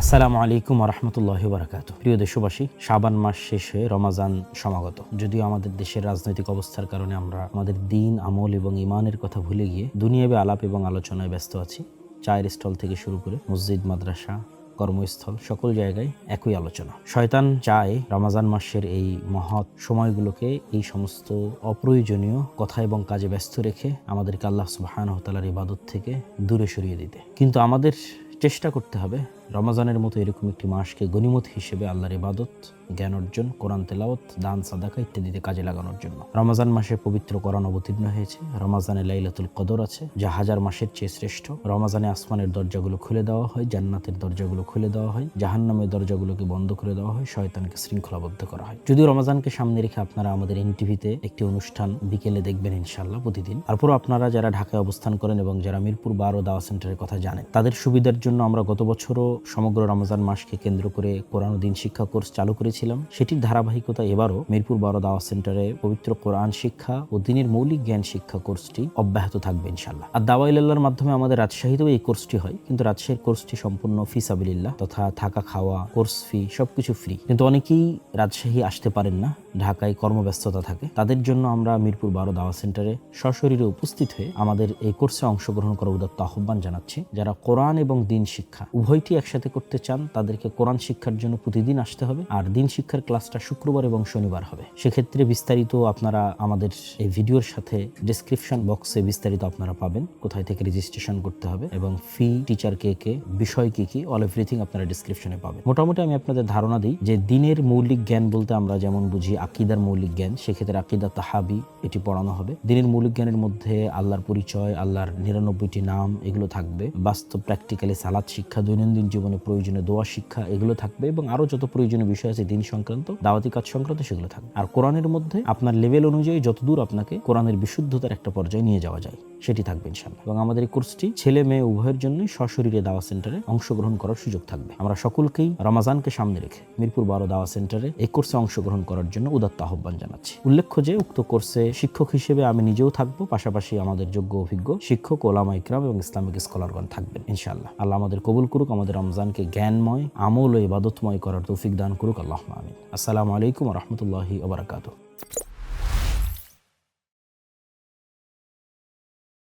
আসসালামু আলাইকুম রহমতুল্লাহ বারাকাত প্রিয় দেশবাসী, শাবান মাস শেষ হয়ে রমাজান সমাগত। যদিও আমাদের দেশের রাজনৈতিক অবস্থার কারণে আমরা আমাদের দিন, আমল এবং ইমানের কথা ভুলে গিয়ে দুনিয়াবে আলাপ এবং আলোচনায় ব্যস্ত আছি। চায়ের স্টল থেকে শুরু করে মসজিদ, মাদ্রাসা, কর্মস্থল, সকল জায়গায় একই আলোচনা। শয়তান চায় রমাজান মাসের এই মহৎ সময়গুলোকে, এই সমস্ত অপ্রয়োজনীয় কথা এবং কাজে ব্যস্ত রেখে আমাদেরকে আল্লাহ সুবাহান তালার ইবাদত থেকে দূরে সরিয়ে দিতে। কিন্তু আমাদের চেষ্টা করতে হবে রমাজানের মতো এরকম একটি মাসকে গনিমত হিসেবে আল্লাহর ইবাদত, জ্ঞান অর্জন, কোরআন তেলাওত দান, সাদাকা ইত্যাদিতে কাজে লাগানোর জন্য। রমাজান মাসে পবিত্র কোরআন অবতীর্ণ হয়েছে। রমাজানে লাইলাতুল কদর আছে, যা হাজার মাসের চেয়ে শ্রেষ্ঠ। রমাজানে আসমানের দরজাগুলো খুলে দেওয়া হয়, জান্নাতের দরজাগুলো খুলে দেওয়া হয়, জাহান্নামের দরজাগুলোকে বন্ধ করে দেওয়া হয়, শয়তানকে শৃঙ্খলাবদ্ধ করা হয়। যদিও রমাজানকে সামনে রেখে আপনারা আমাদের এনটিভিতে একটি অনুষ্ঠান বিকেলে দেখবেন ইনশাল্লাহ প্রতিদিন। তারপর আপনারা যারা ঢাকায় অবস্থান করেন এবং যারা মিরপুর বারো দাওয়া সেন্টারের কথা জানেন, তাদের সুবিধার জন্য আমরা গত বছরও সমগ্র রমজান মাসকে কেন্দ্র করে কোরআন দিন শিক্ষা কোর্স চালু করেছিলাম। সেটির ধারাবাহিকতা এবারও মিরপুর বারো দাওয়া সেন্টারে পবিত্র কোরআন শিক্ষা ও দিনের মৌলিক জ্ঞান শিক্ষা কোর্সটি অব্যাহত থাকবে ইনশাল্লাহ আর দাওয়াইল্লাহর মাধ্যমে আমাদের রাজশাহীতেও এই কোর্সটি হয়। কিন্তু রাজশাহীর কোর্সটি সম্পূর্ণ ফি সাবিল্লাহ তথা থাকা খাওয়া, কোর্স ফি সবকিছু ফ্রি। কিন্তু অনেকেই রাজশাহী আসতে পারেন না। ঢাকায় কর্মব্যস্ততা থাকে, তাদের জন্য আমরা মিরপুর বারো দাওয়া সেন্টারে সশরীরে উপস্থিত হয়ে আমাদের এই কোর্সে অংশগ্রহণ করার উদাত্ত আহ্বান জানাচ্ছি। যারা কোরআন এবং দিন শিক্ষা উভয়টি একসাথে করতে চান, তাদেরকে কোরআন শিক্ষার জন্য প্রতিদিন আসতে হবে, আর দিন শিক্ষার ক্লাসটা শুক্রবার এবং শনিবার হবে। সেক্ষেত্রে বিস্তারিত আপনারা আমাদের এই ভিডিওর সাথে ডিসক্রিপশন বক্সে বিস্তারিত আপনারা পাবেন, কোথায় থেকে রেজিস্ট্রেশন করতে হবে এবং ফি টিচার কে কে, বিষয় কি কি অল এভরিথিং আপনারা ডিসক্রিপশনে পাবেন। মোটামুটি আমি আপনাদের ধারণা দিই যে দিনের মৌলিক জ্ঞান বলতে আমরা যেমন বুঝি আকিদার মৌলিক জ্ঞান, সেক্ষেত্রে আকিদা তাহাবি, এটি পড়ানো হবে। দিনের মৌলিক জ্ঞানের মধ্যে আল্লাহর পরিচয়, আল্লাহর নিরানব্বইটি নাম, এগুলো থাকবে। বাস্তব প্র্যাকটিক্যালি সালাদ শিক্ষা, দৈনন্দিন জীবনে প্রয়োজনীয় দোয়া শিক্ষা, এগুলো থাকবে এবং আরও যত প্রয়োজনীয় বিষয় আছে, দিন সংক্রান্ত, দাওয়াতি কাজ সংক্রান্ত, সেগুলো থাকবে। আর কোরআনের মধ্যে আপনার লেভেল অনুযায়ী যতদূর আপনাকে কোরআনের বিশুদ্ধতার একটা পর্যায়ে নিয়ে যাওয়া যায়, সেটি থাকবে ইনশাল্লাহ এবং আমাদের এই কোর্সটি ছেলে মেয়ে উভয়ের জন্যই সশরীরে দাওয়া সেন্টারে অংশগ্রহণ করার সুযোগ থাকবে। আমরা সকলকেই রমাজানকে সামনে রেখে মিরপুর বারো দাওয়া সেন্টারে এই কোর্সে অংশগ্রহণ করার জন্য উদাত্ত আহ্বান জানাচ্ছি। উল্লেখ্য যে, উক্ত কোর্সে শিক্ষক হিসেবে আমি নিজেও থাকব, পাশাপাশি আমাদের যোগ্য অভিজ্ঞ শিক্ষক, ওলামা ইকরাম এবং ইসলামিক স্কলারগণ থাকবেন ইনশাল্লাহ আল্লাহ আমাদের কবুল করুক, আমাদের রমজানকে জ্ঞানময়, আমল ও ইবাদতময় করার তৌফিক দান করুক আল্লাহ আমিন। আসসালামু আলাইকুম রহমতুল্লাহি ওবরাকাতুহ